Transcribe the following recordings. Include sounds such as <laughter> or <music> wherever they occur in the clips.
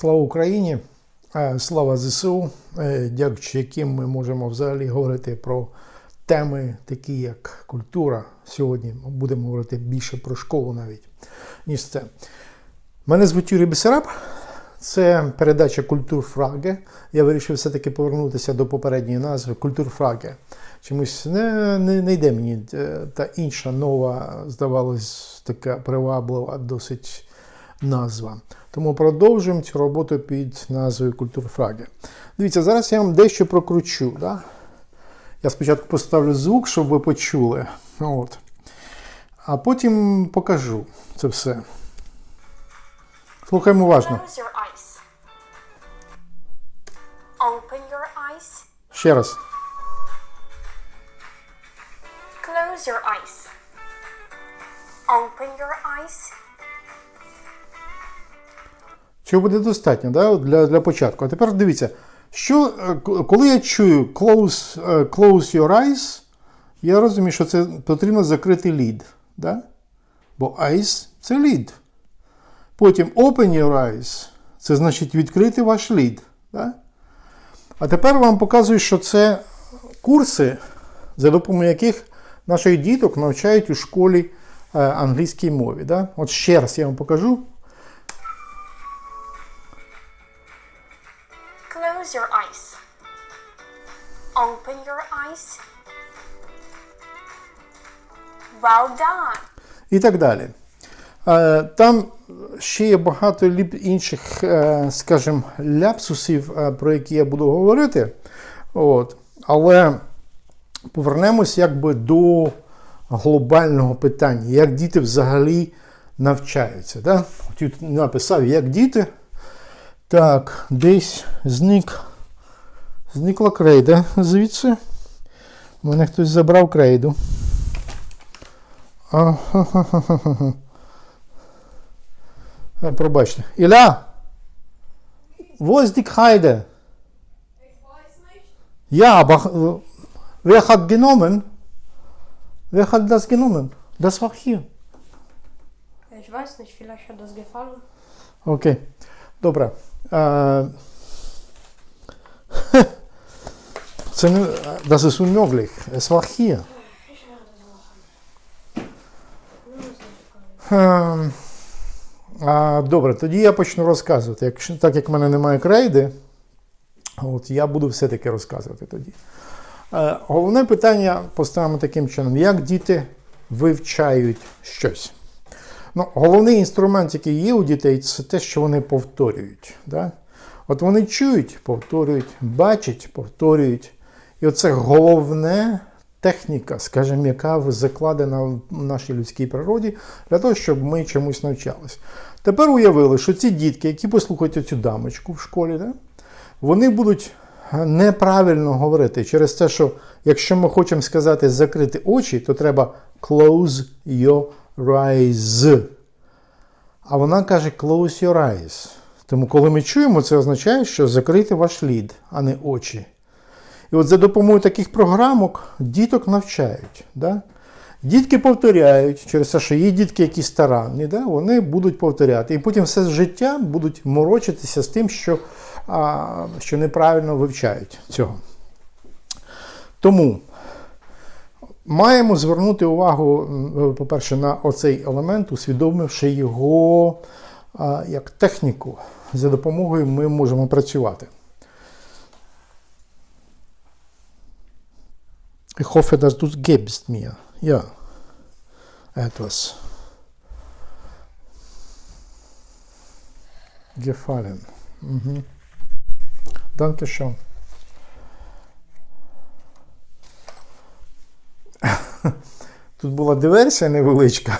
Слава Україні! Е, Слава ЗСУ, е, дякуючи яким ми можемо взагалі говорити про теми, такі як культура. Сьогодні будемо говорити більше про школу навіть, ніж це. Мене звуть Юрій Бесараб. Це передача Культурфраге. Я вирішив все-таки повернутися до попередньої назви Культурфраге. Чомусь не, не, не йде мені е, та інша нова, здавалось, така приваблива, досить назва. Тому продовжуємо цю роботу під назвою Культурфраге. Дивіться, зараз я вам дещо прокручу. Да? Я спочатку поставлю звук, щоб ви почули. От. А потім покажу це все. Слухаємо уважно. Open your eyes. Ще раз. Close your eyes. Open your eyes. Цього буде достатньо да, для, для початку. А тепер дивіться, що, е, коли я чую close, е, close your eyes, я розумію, що це потрібно закрити лід. Да? Бо eyes – це лід. Потім open your eyes – це значить відкрити ваш лід. Да? А тепер вам показую, що це курси, за допомогою яких наших діток навчають у школі е, англійській мові. Да? От ще раз я вам покажу. Close your eyes. Open your eyes. Well done. і так далі. Е, Там ще є багато інших, е, скажімо, ляпсусів, е, про які я буду говорити. От. Але повернемось якби до глобального питання, як діти взагалі навчаються. Да? Тут написав, як діти. Так, десь зник, зникла крейда звідси. У мене хтось забрав крейду. Е, Пробачте. Ілля! Die Kreide? Ja, aber äh, wer hat genommen? Wer hat das genommen? Das war hier. Ich weiß nicht, vielleicht hat das gefallen. Окей. Добре. <laughs> Das ist unmöglich. Es war hier. Добре, тоді я почну розказувати. Якщо, так як в мене немає крейди, от я буду все-таки розказувати тоді. Головне питання поставимо таким чином: як діти вивчають щось? Ну, головний інструмент, який є у дітей, це те, що вони повторюють. Да? От вони чують, повторюють, бачать, повторюють. І оце головне техніка, скажімо, яка закладена в нашій людській природі для того, щоб ми чомусь навчалися. Тепер уявили, що ці дітки, які послухають цю дамочку в школі, да? вони будуть неправильно говорити через те, що якщо ми хочемо сказати закрити очі, то треба close your eyes. А вона каже close your eyes. Тому, коли ми чуємо, це означає, що закрити ваш лід, а не очі. І от за допомогою таких програмок діток навчають. Да? Дітки повторяють через те, що є дітки, які старанні, да? вони будуть повторяти. І потім все життя будуть морочитися з тим, що, а, що неправильно вивчають цього. Тому маємо звернути увагу, по-перше, на оцей елемент, усвідомивши його як техніку, за допомогою ми можемо працювати. Ich hoffe, dass du gibst mir. Ja. Etwas. Gefallen. Mhm. Danke Тут була диверсія невеличка.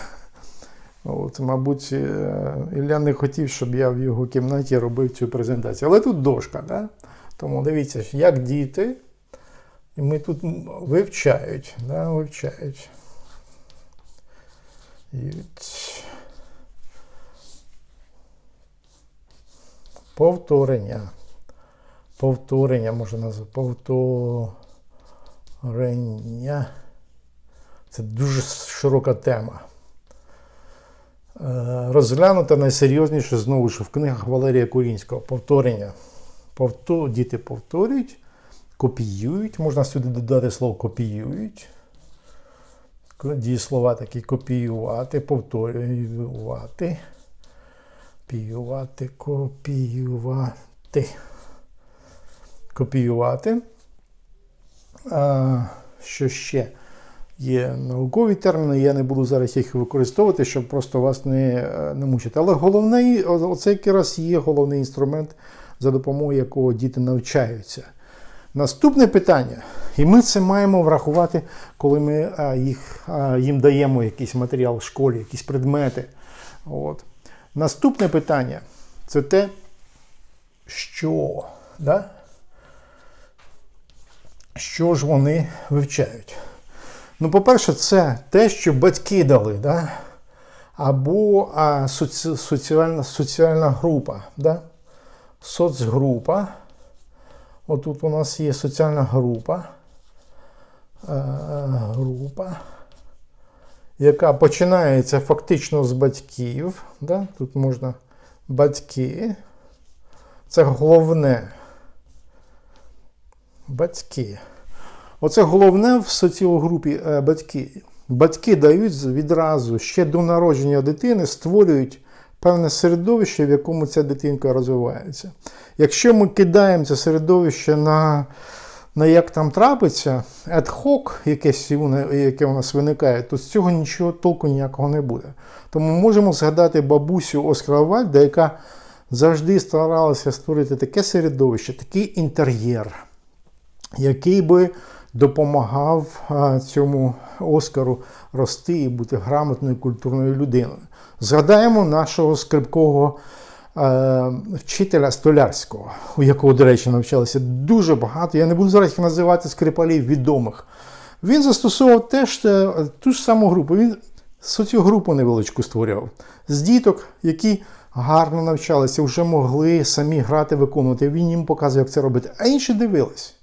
От, мабуть, е, Ілля не хотів, щоб я в його кімнаті робив цю презентацію. Але тут дошка, да? тому дивіться, як діти. І ми тут вивчають, да, вивчають. І Повторення. Повторення можна назвати. Повторення. Це дуже широка тема. розглянуто найсерйозніше знову ж в книгах Валерія Курінського. Повторення. Повто- Діти повторюють, копіюють. Можна сюди додати слово копіюють. Ко- Дієслова такі копіювати, повторювати. Копіювати, копіювати. Копіювати. А, що ще? Є наукові терміни, я не буду зараз їх використовувати, щоб просто вас не, е, не мучити. Але головний, оце якраз є головний інструмент, за допомогою якого діти навчаються. Наступне питання, і ми це маємо врахувати, коли ми їх, їм даємо якийсь матеріал в школі, якісь предмети. От. Наступне питання це те, що, да? що ж вони вивчають. Ну, по-перше, це те, що батьки дали, да? або а, соці, соціальна, соціальна група. Да? Соцгрупа. Отут у нас є соціальна група. Е, група, яка починається фактично з батьків. Да? Тут можна батьки. Це головне. Батьки. Оце головне в соціогрупі е, батьки. Батьки дають відразу ще до народження дитини, створюють певне середовище, в якому ця дитинка розвивається. Якщо ми кидаємо це середовище на, на як там трапиться, ad-hoc, якесь яке у нас виникає, то з цього нічого толку ніякого не буде. Тому можемо згадати бабусю Оскара Вальда, яка завжди старалася створити таке середовище, такий інтер'єр який би допомагав цьому Оскару рости і бути грамотною культурною людиною. Згадаємо нашого скрипкового е, вчителя Столярського, у якого, до речі, навчалося дуже багато. Я не буду зараз їх називати скрипалів відомих. Він застосовував теж е, ту ж саму групу. Він соціогрупу невеличку створював з діток, які гарно навчалися, вже могли самі грати, виконувати. Він їм показував, як це робити. А інші дивились.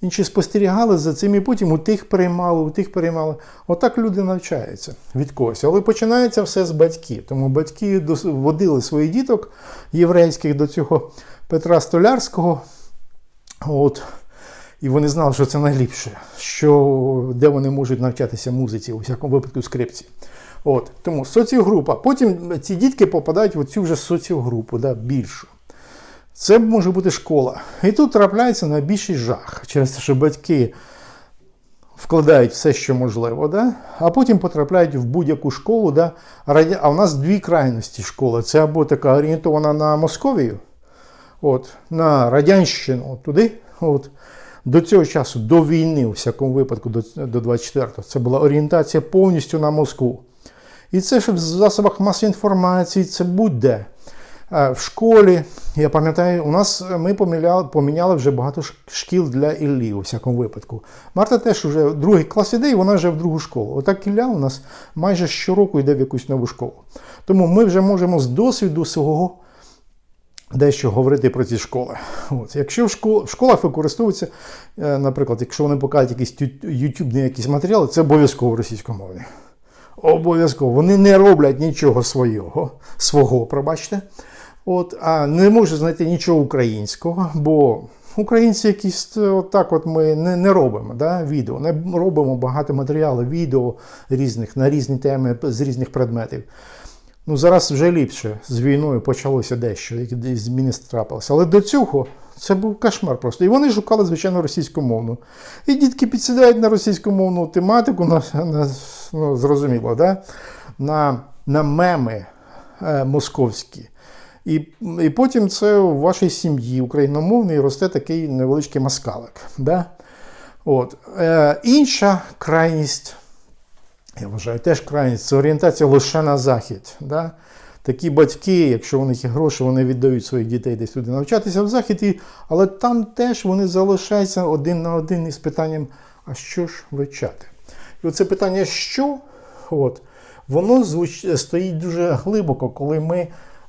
Інші спостерігали за цим і потім у тих переймали, у тих переймали. Отак люди навчаються від когось. Але починається все з батьків. Тому батьки водили своїх діток єврейських до цього Петра Столярського. От. І вони знали, що це найліпше, що, де вони можуть навчатися музиці, у всякому випадку скрипці. От. Тому соціогрупа. Потім ці дітки попадають в цю вже соціогрупу, да, більшу. Це може бути школа. І тут трапляється найбільший жах через те, що батьки вкладають все, що можливо, да? а потім потрапляють в будь-яку школу. Да? А в нас дві крайності школи. Це або така орієнтована на Московію, от, на Радянщину туди. От. До цього часу, до війни, у всякому випадку, до, до 24-го, це була орієнтація повністю на Москву. І це ж в засобах масової інформації, це будь-де. Е, В школі, я пам'ятаю, у нас е, ми поміняли, поміняли вже багато шкіл для Іллі, у всякому випадку. Марта теж вже другий клас іде, і вона вже в другу школу. Отак Ілля у нас майже щороку йде в якусь нову школу. Тому ми вже можемо з досвіду свого дещо говорити про ці школи. От. Якщо в, школ, в школах використовуються, е, наприклад, якщо вони покажуть якісь тю- ютубні якісь матеріали, це обов'язково російськомовні. Обов'язково. Вони не роблять нічого свого, свого, пробачте. От, а не можуть знайти нічого українського, бо українці якісь е, отак от ми не, не робимо да, відео, не робимо багато матеріалу, відео різних на різні теми з різних предметів. Ну, зараз вже ліпше з війною почалося дещо, які зміни трапилися. Але до цього це був кошмар просто. І вони шукали, звичайно, російськомовну. І дітки підсідають на російськомовну тематику, на, на, ну, зрозуміло, да? на, на меми е, московські. І, і потім це у вашій сім'ї україномовній росте такий невеличкий маскалик. Да? От. Е, інша крайність я вважаю, теж крайність це орієнтація лише на захід. Да? Такі батьки, якщо у них є гроші, вони віддають своїх дітей десь туди навчатися в захід, і, але там теж вони залишаються один на один із питанням, а що ж вивчати? І оце питання, що, от, воно звуч... стоїть дуже глибоко, коли ми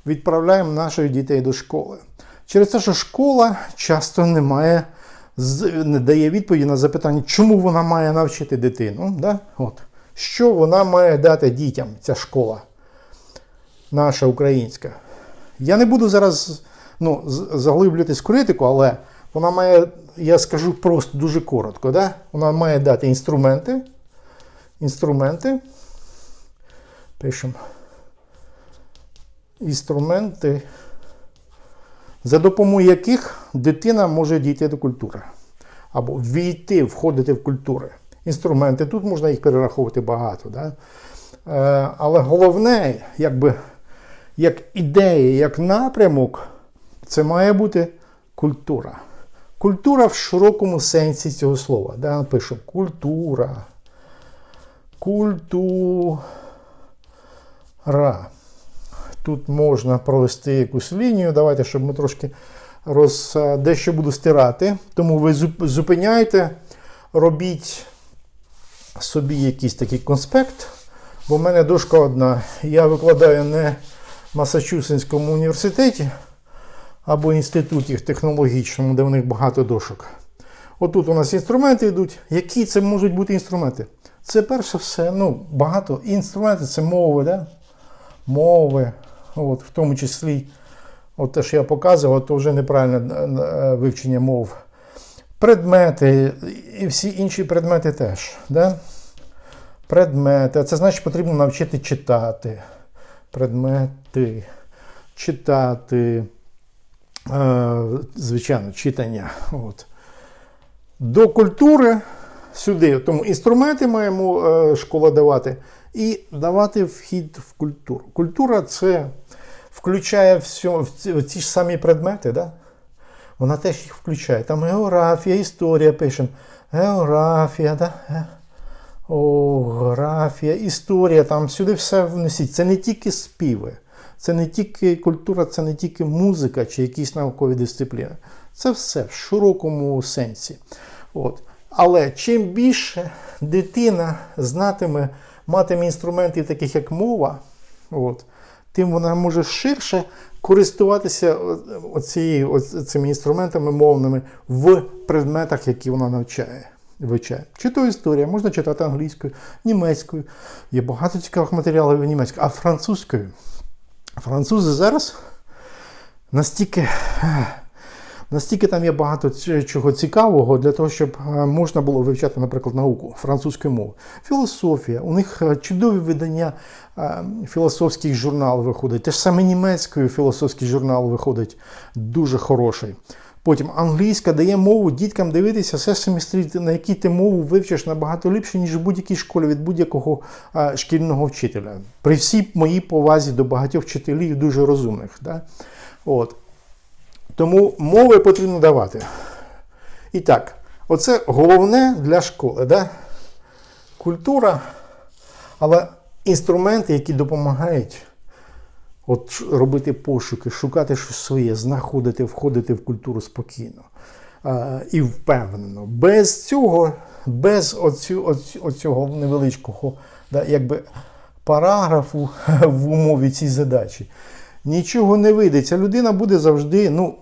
відправляємо наших дітей до школи. Через те, що школа часто не має, не дає відповіді на запитання, чому вона має навчити дитину. Да? От. Що вона має дати дітям, ця школа? наша українська. Я не буду зараз ну, заглиблюватись в критику, але вона має, я скажу просто дуже коротко, да? вона має дати інструменти. Інструменти. Пишемо. Інструменти, за допомогою яких дитина може дійти до культури. Або війти, входити в культури. Інструменти, тут можна їх перераховувати багато. Да? Е, але головне, якби, як ідея, як напрямок, це має бути культура. Культура в широкому сенсі цього слова. Да? Пишемо культура. Культура. Тут можна провести якусь лінію. Давайте, щоб ми трошки роз, е, дещо буду стирати. Тому ви зупиняйте, робіть собі якийсь такий конспект. Бо в мене дошка одна. Я викладаю не в Масачусетському університеті або інституті технологічному, де в них багато дошок. Отут у нас інструменти йдуть. Які це можуть бути інструменти? Це перше все, ну, багато інструментів це мови, да? мови, от, в тому числі, от те, що я показував, то вже неправильне е, е, вивчення мов. Предмети і всі інші предмети теж. Да? Предмети. Це значить, потрібно навчити читати. Предмети. Читати. Е, звичайно, читання. От. До культури сюди. Тому інструменти маємо е, школа давати і давати вхід в культуру. Культура це включає все, в ці, ж самі предмети. Да? Вона теж їх включає. Там географія, історія пишемо. Географія, да? О, географія, історія, там сюди все внесіть. Це не тільки співи, це не тільки культура, це не тільки музика чи якісь наукові дисципліни. Це все в широкому сенсі. От. Але чим більше дитина знатиме, матиме інструментів, таких як мова, от, тим вона може ширше користуватися о- оцією, оц- цими інструментами мовними в предметах, які вона навчає. Вивчає. Чи то історія, можна читати англійською, німецькою. Є багато цікавих матеріалів німецькою, а французькою. Французи зараз настільки, настільки там є багато чого цікавого для того, щоб е, можна було вивчати, наприклад, науку французької мови. Філософія. У них е, чудові видання е, філософських журнал виходить. Те ж саме німецькою філософський журнал виходить дуже хороший. Потім англійська дає мову діткам дивитися Sesame Street, на якій ти мову вивчиш набагато ліпше, ніж в будь-якій школі від будь-якого шкільного вчителя. При всій моїй повазі до багатьох вчителів дуже розумних. Да? От. Тому мови потрібно давати. І так, оце головне для школи. Да? Культура, але інструменти, які допомагають от робити пошуки, шукати щось своє, знаходити, входити в культуру спокійно а, і впевнено. Без цього, без оцю, оцю, оцього невеличкого да, якби, параграфу <laughs> в умові цій задачі, нічого не вийде. Ця людина буде завжди ну,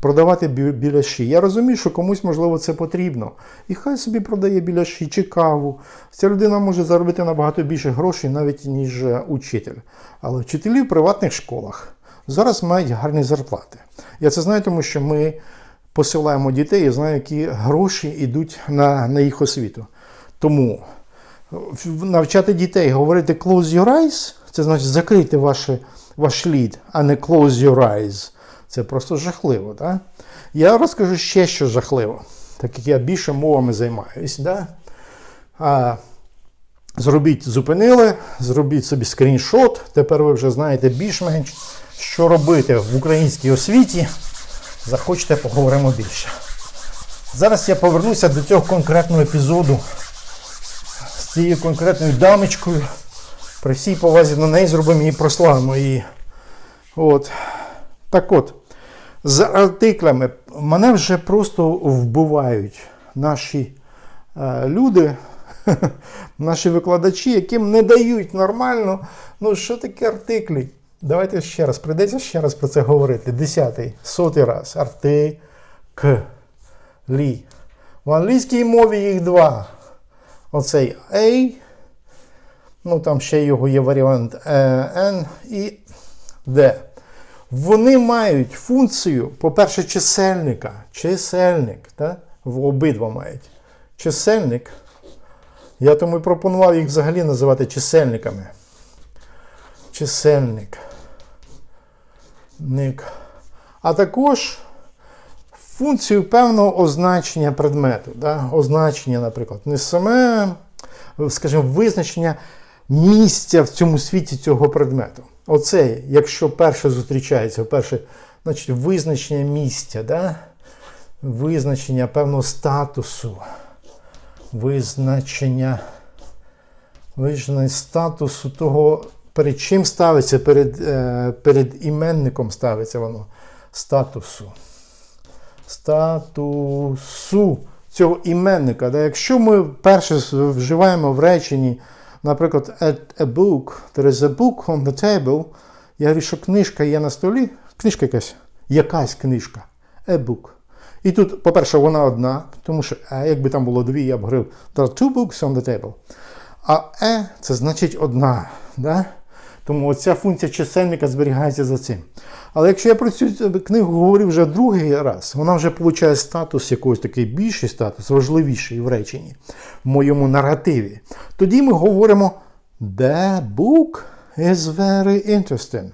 продавати бі- біляші. Я розумію, що комусь, можливо, це потрібно. І хай собі продає біляші чи каву. Ця людина може заробити набагато більше грошей, навіть ніж е, учитель. Але вчителі в приватних школах зараз мають гарні зарплати. Я це знаю, тому що ми посилаємо дітей, я знаю, які гроші йдуть на, на їх освіту. Тому навчати дітей говорити close your eyes, це значить закрити ваше, ваш лід, а не close your eyes. Це просто жахливо. Да? Я розкажу ще що жахливо, так як я більше мовами займаюсь. Да? А, зробіть, зупинили, зробіть собі скріншот. Тепер ви вже знаєте більш-менш, що робити в українській освіті. Захочете, поговоримо більше. Зараз я повернуся до цього конкретного епізоду з цією конкретною дамочкою. При всій повазі до неї зробимо її прославимо її. От. Так от, з артиклями мене вже просто вбивають наші е, люди, <laughs> наші викладачі, яким не дають нормально. Ну, що таке артиклі? Давайте ще раз, прийдеться ще раз про це говорити. Десятий, сотий раз. Артиклі. В англійській мові їх два. Оцей A, ну там ще його є варіант е, N і де вони мають функцію, по-перше, чисельника. Чисельник. Да? В обидва мають. Чисельник. Я тому і пропонував їх взагалі називати чисельниками. Чисельник. Ник. А також функцію певного означення предмету. Да? Означення, наприклад, не саме, скажімо, визначення місця в цьому світі цього предмету. Оце, якщо перше зустрічається, перше, значить, визначення місця, да? визначення певного статусу, визначення, визначення статусу того, перед чим ставиться, перед, е, перед іменником ставиться воно статусу статусу цього іменника. Да? Якщо ми перше вживаємо в реченні, наприклад, at a book, there is a book on the table, я говорю, що книжка є на столі, книжка якась, якась книжка, a book. І тут, по-перше, вона одна, тому що «a», якби там було дві, я б говорив, there are two books on the table. А E це значить одна. Да? Тому оця функція чисельника зберігається за цим. Але якщо я про цю книгу говорю вже другий раз, вона вже получає статус якогось такий більший статус, важливіший в реченні, в моєму наративі. Тоді ми говоримо The book is very interesting.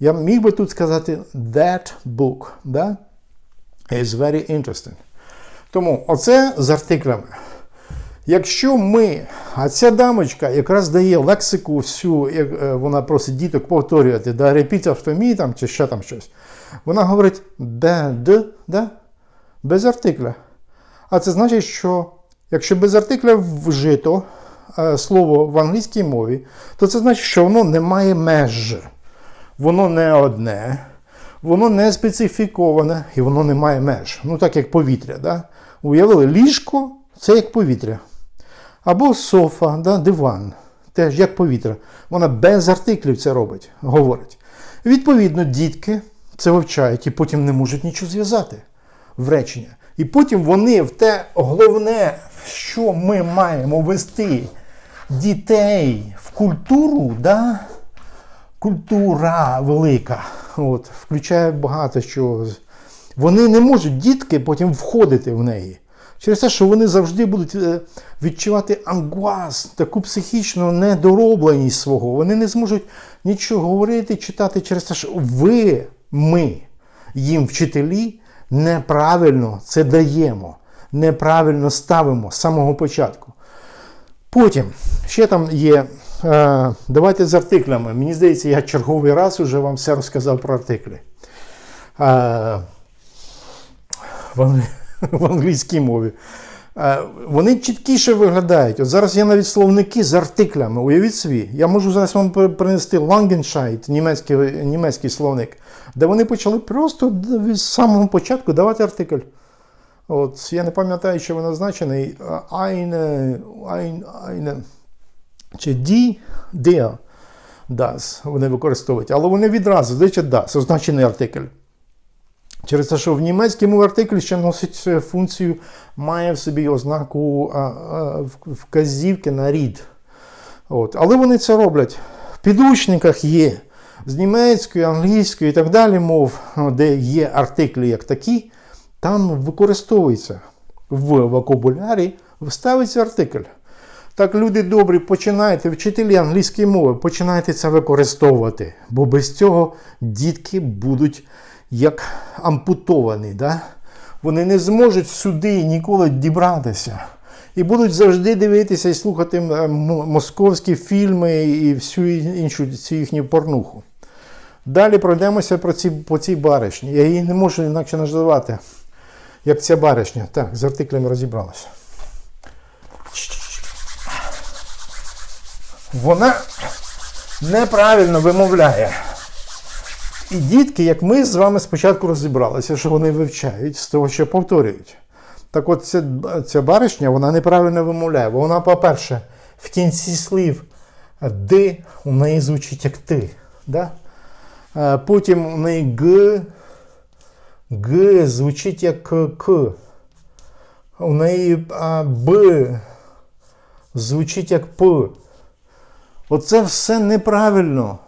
Я міг би тут сказати that book. Да? Is very interesting. Тому оце з артиклями. Якщо ми, а ця дамочка якраз дає лексику всю, як е, вона просить діток повторювати, да, repeat after me там, чи ще там щось. Вона говорить де, д, да? без артикля. А це значить, що якщо без артикля вжито е, слово в англійській мові, то це значить, що воно не має меж. Воно не одне, воно не специфіковане і воно не має меж. Ну так як повітря. Да? Уявили, ліжко це як повітря. Або софа, да, диван, теж як повітря. Вона без артиклів це робить, говорить. Відповідно, дітки це вивчають і потім не можуть нічого зв'язати в речення. І потім вони в те головне, що ми маємо вести дітей в культуру, да? культура велика, от, включає багато чого. Вони не можуть, дітки, потім входити в неї. Через те, що вони завжди будуть е, відчувати ангуаз, таку психічну недоробленість свого. Вони не зможуть нічого говорити, читати через те, що ви, ми, їм, вчителі, неправильно це даємо, неправильно ставимо з самого початку. Потім ще там є. Е, давайте з артиклями. Мені здається, я черговий раз вже вам все розказав про артиклі. Е, вони <laughs> в англійській мові. Е, Вони чіткіше виглядають. От зараз є навіть словники з артиклями. Уявіть собі, я можу зараз вам принести Langenscheid, німецький, німецький словник, де вони почали просто з самого початку давати артикль. От, я не пам'ятаю, що він означений. Eine, ein, eine, чи die, der, das вони використовують. Але вони відразу, здається, das, означений артикль. Через те, що в німецькому артиклі ще носить е, функцію, має в собі ознаку вказівки на рід. От. Але вони це роблять. В підручниках є з німецької, англійської і так далі мов, де є артиклі як такі, там використовується в вокабулярі, ставиться артикль. Так, люди добрі, починайте, вчителі англійської мови, починайте це використовувати, бо без цього дітки будуть як ампутовані. Да? Вони не зможуть сюди ніколи дібратися. І будуть завжди дивитися і слухати московські фільми і всю іншу цю їхню порнуху. Далі пройдемося про ці, по цій баришні. Я її не можу інакше називати, як ця баришня. Так, з артиклями розібралася. Вона неправильно вимовляє. І дітки, як ми з вами спочатку розібралися, що вони вивчають з того, що повторюють. Так от ця, ця баришня вона неправильно вимовляє. Бо вона, по-перше, в кінці слів ди у неї звучить як ти. Да? Е, Потім у неї г, г звучить як к. У неї б звучить як п. Оце все неправильно.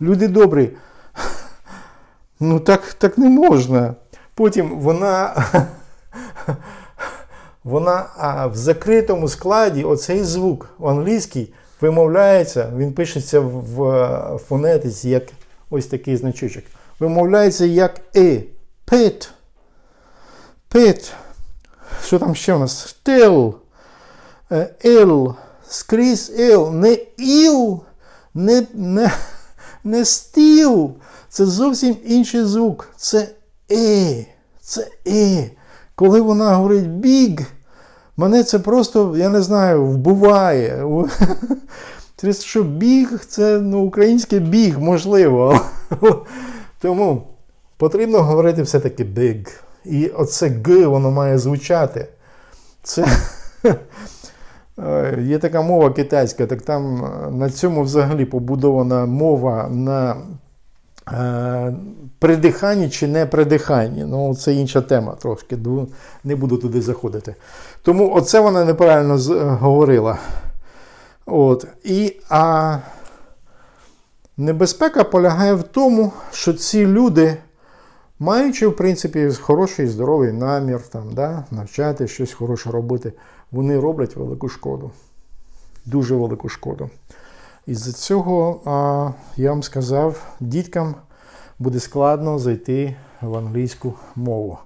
Люди добрі. Ну так, так не можна. Потім вона, <laughs> вона а, в закритому складі оцей звук в англійській вимовляється, він пишеться в, в фонетиці, як ось такий значочок. Вимовляється як «и». Pit. Pit. Що там ще у нас? Still. Е, Скрізь ill. Не ill, не, не, не стіл. Це зовсім інший звук. Це е. Це е. Коли вона говорить big, мене це просто, я не знаю, вбиває. <laughs> Через що біг це ну, українське біг, можливо. <laughs> Тому потрібно говорити все-таки big. І оце г воно має звучати. Це <laughs> є така мова китайська, так там е, на цьому взагалі побудована мова на е, придиханні чи не придиханні. Ну, це інша тема трошки. Не буду туди заходити. Тому оце вона неправильно е, говорила. От. І, а небезпека полягає в тому, що ці люди, маючи, в принципі, хороший здоровий намір, там, да, навчати щось хороше робити, вони роблять велику шкоду. Дуже велику шкоду. Із-за цього, а, я вам сказав, діткам буде складно зайти в англійську мову.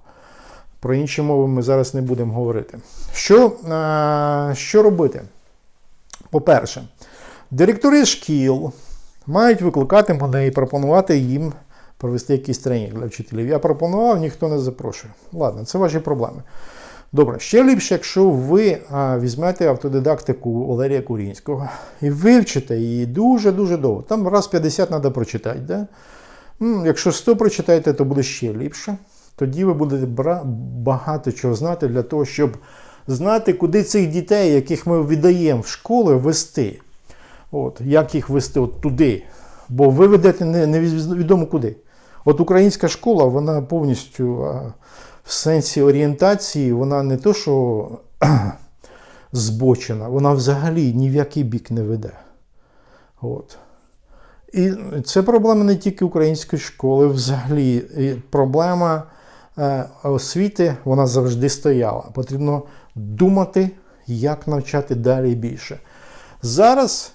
Про інші мови ми зараз не будемо говорити. Що, що робити? По-перше, директори шкіл мають викликати мене і пропонувати їм провести якийсь тренінг для вчителів. Я пропонував, ніхто не запрошує. Ладно, це ваші проблеми. Добре, ще ліпше, якщо ви візьмете автодидактику Валерія Курінського і вивчите її дуже-дуже довго. Там раз 50 треба прочитати. Да? Якщо 100 прочитаєте, то буде ще ліпше. Тоді ви будете багато чого знати для того, щоб знати, куди цих дітей, яких ми віддаємо в школи, вести. От, як їх вести от туди. Бо ви ведете не- невідомо куди. От українська школа, вона повністю в сенсі орієнтації, вона не то, що <clears throat> збочена, вона взагалі ні в який бік не веде. От. І це проблема не тільки української школи, взагалі проблема е, освіти вона завжди стояла. Потрібно думати, як навчати далі більше. Зараз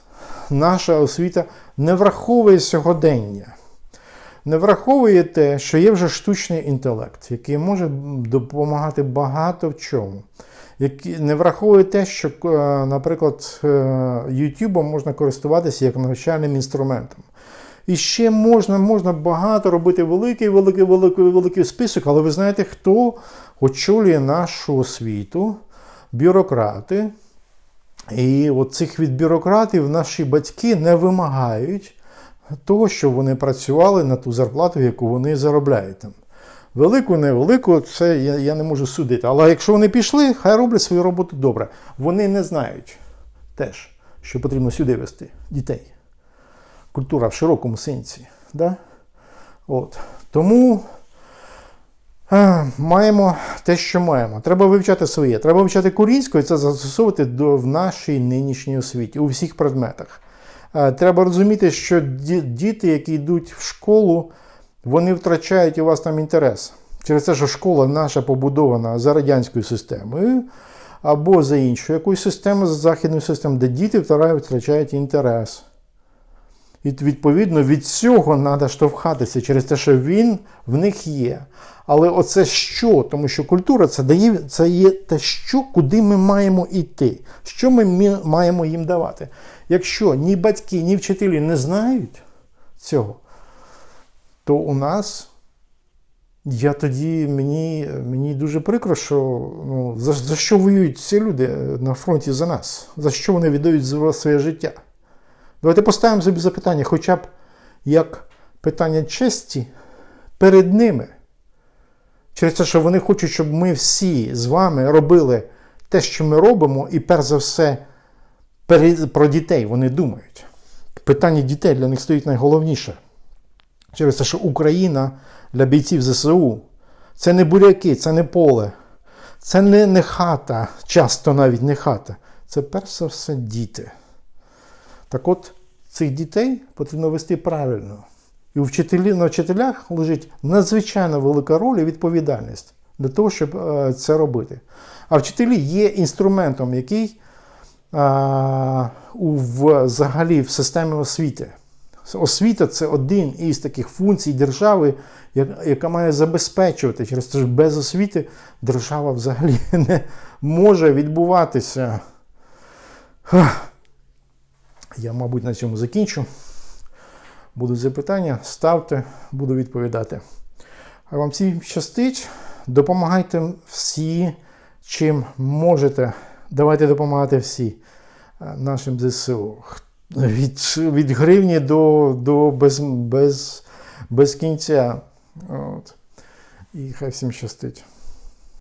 наша освіта не враховує сьогодення. Не враховує те, що є вже штучний інтелект, який може допомагати багато в чому. Не враховує те, що, е, наприклад, е, YouTube можна користуватися як навчальним інструментом. І ще можна, можна багато робити великий, великий, великий, великий список, але ви знаєте, хто очолює нашу освіту? Бюрократи. І от цих від бюрократів наші батьки не вимагають того, щоб вони працювали на ту зарплату, яку вони заробляють там. Велику, невелику, це я, я не можу судити. Але якщо вони пішли, хай роблять свою роботу добре. Вони не знають теж, що потрібно сюди вести дітей. Культура в широкому сенсі. Да? От. Тому е, маємо те, що маємо. Треба вивчати своє. Треба вивчати корінську і це застосовувати до, в нашій нинішній освіті у всіх предметах. Е, Треба розуміти, що діти, які йдуть в школу, вони втрачають у вас там інтерес. Через те, що школа наша побудована за радянською системою, або за іншою якоюсь системою, за західною системою, де діти втрачають інтерес. І відповідно від цього треба штовхатися через те, що він в них є. Але оце що? Тому що культура це дає це є те, що, куди ми маємо йти, що ми маємо їм давати. Якщо ні батьки, ні вчителі не знають цього, то у нас я тоді мені, мені дуже прикро, що ну, за, за що воюють ці люди на фронті за нас? За що вони віддають зв- своє життя? Давайте поставимо собі запитання, хоча б як питання честі перед ними. Через те, що вони хочуть, щоб ми всі з вами робили те, що ми робимо, і перш за все про дітей вони думають. Питання дітей для них стоїть найголовніше. Через те, що Україна для бійців ЗСУ це не буряки, це не поле, це не, не хата, часто навіть не хата. Це перш за все діти. Так от, цих дітей потрібно вести правильно. І у вчителі, на вчителях лежить надзвичайно велика роль і відповідальність для того, щоб е, це робити. А вчителі є інструментом, який у, взагалі в системі освіти. Освіта це один із таких функцій держави, яка має забезпечувати. Через те, що без освіти держава взагалі <laughs> не може відбуватися. Я, мабуть, на цьому закінчу. Будуть запитання, ставте, буду відповідати. А вам всім щастить. Допомагайте всі, чим можете. Давайте допомагати всі е, нашим ЗСУ. Від, від гривні до, до без, без, без кінця. От. І хай всім щастить.